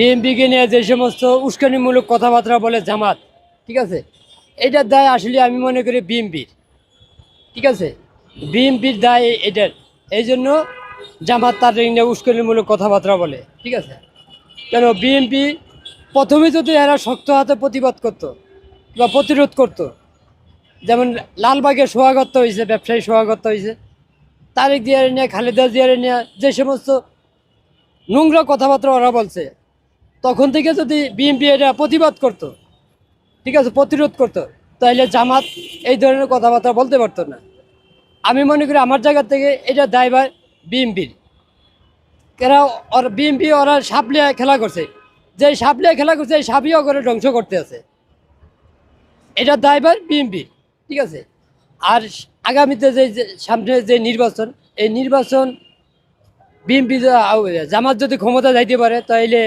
বিএনপিকে নিয়ে যে সমস্ত উস্কানিমূলক কথাবার্তা বলে জামাত, ঠিক আছে? এটার দায় আসলে আমি মনে করি বিএনপির, ঠিক আছে? বিএনপির দায় এটার এই জন্য জামাত তার নিয়ে উস্কানিমূলক কথাবার্তা বলে, ঠিক আছে? কেন বিএনপি প্রথমে যদি এরা শক্ত হাতে প্রতিবাদ করতো বা প্রতিরোধ করতো, যেমন লালবাগে সোহাগত হয়েছে, ব্যবসায়ী সোহাগত হয়েছে, তারেক দিয়ারে নিয়ে, খালেদা জিয়ারে নিয়ে যে সমস্ত নোংরা কথাবার্তা ওরা বলছে তখন থেকে যদি বিএনপি এটা প্রতিবাদ করতো, ঠিক আছে, প্রতিরোধ করতো তাহলে জামাত এই ধরনের কথাবার্তা বলতে পারতো না। আমি মনে করি আমার জায়গা থেকে এটা দায়ভার বিএনপির এরা ওর বিএনপি ওরা সাপলিয়া খেলা করছে। যে সাপলিয়া খেলা করছে, এই সাপিও করে ধ্বংস করতে আছে। এটা দায়ভার বিএনপির ঠিক আছে? আর আগামীতে যে সামনে যে নির্বাচন, এই নির্বাচন বিএনপি জামাত যদি ক্ষমতা যাইতে পারে তাহলে